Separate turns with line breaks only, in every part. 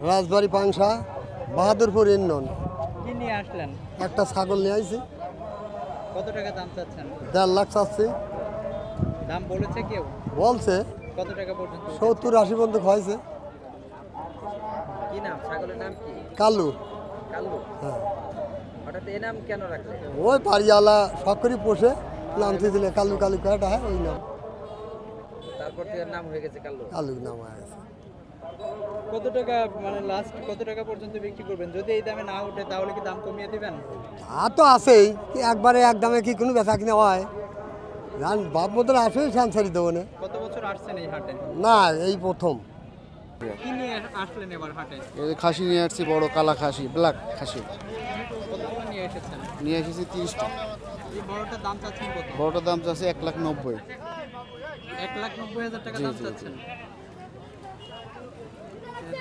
রাজবাড়ি পাংশা বাহাদুরপুর ইন্নন
কি নিয়ে আসলেন?
একটা ছাগল নিয়ে আইছি।
কত টাকা দাম চাচ্ছেন?
দেড় লাখ চাচ্ছি।
দাম বলেছে কেউ?
বলছে
কত টাকা পর্যন্ত
সত্তর আশি পর্যন্ত হয়েছে
কি নাম? ছাগলের নাম কি?
কালু।
কালু?
হ্যাঁ।
হঠাৎ এই নাম কেন রাখলেন?
ওই বাড়িওয়ালা সকরি পোষে নাম কালু কালু কয়টা হ্যাঁ ওই নাম।
তারপর থেকে নাম হয়ে গেছে কালু।
কালু নাম হয়ে গেছে।
কত টাকা মানে লাস্ট কত টাকা পর্যন্ত বিক্রি করবেন? যদি এই দামে না ওঠে তাহলে কি দাম কমিয়ে দিবেন?
তা তো আছেই একবারে এক দামে কি কোনো বেচা কিনা হয়? জান বাপ মতন আসে সানসারি দেবো না
কত বছর আসছেন এই হাটে?
না এই প্রথম।
কি নিয়ে আসলেন এবার হাটে?
এই খাসি নিয়ে আসছি বড় কালা খাসি ব্ল্যাক খাসি।
কতগুলো নিয়ে এসেছেন?
নিয়ে এসেছি তিরিশটা।
এই বড়টার দাম চাচ্ছেন কত?
বড়টার দাম চাচ্ছে এক লাখ নব্বই।
এক লাখ নব্বই হাজার টাকা দাম। চাচ্ছেন।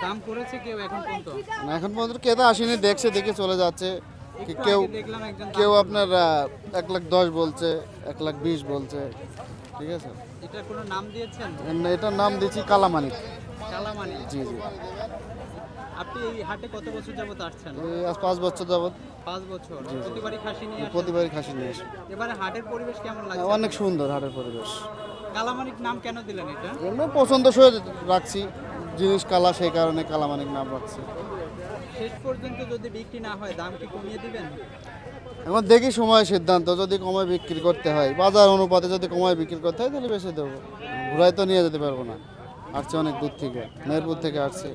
দাম করেছে কেউ এখন পর্যন্ত?
মানে এখন পর্যন্ত কেতা আসেনি দেখছে দেখে চলে যাচ্ছে। কেউ কেউ আপনার এক লাখ দশ বলছে এক লাখ বিশ বলছে ঠিক আছে?
এটার কোনো নাম দিয়েছেন?
এটার নাম দিচ্ছি কালামানিক।
কালামানি
জি জি।
আপনি এই হাটে কত বছর যাবত আসছেন?
আজ পাঁচ বছর যাবত।
পাঁচ বছর। প্রতিবারই খাসি নিয়ে
প্রতিবারই খাসি নিয়ে আসি।
এবারে হাটের পরিবেশ কেমন লাগছে?
অনেক সুন্দর হাটের পরিবেশ।
কালামানিক নাম কেন দিলেন এটা?
পছন্দসই রাখছি। জিনিস কালা সেই কারণে কালামানিক নাম রাখছে।
শেষ পর্যন্ত যদি বিক্রি না হয় দাম কি কমিয়ে দিবেন?
এখন দেখি সময় সিদ্ধান্ত যদি কমায় বিক্রি করতে হয়। বাজার অনুপাতে যদি কমায় বিক্রি করতে হয় তাহলে বেশি দেবো। ঘুরাই তো নিয়ে যেতে পারব না। আসছে অনেক দূর থেকে মেহেরপুর থেকে আসছে।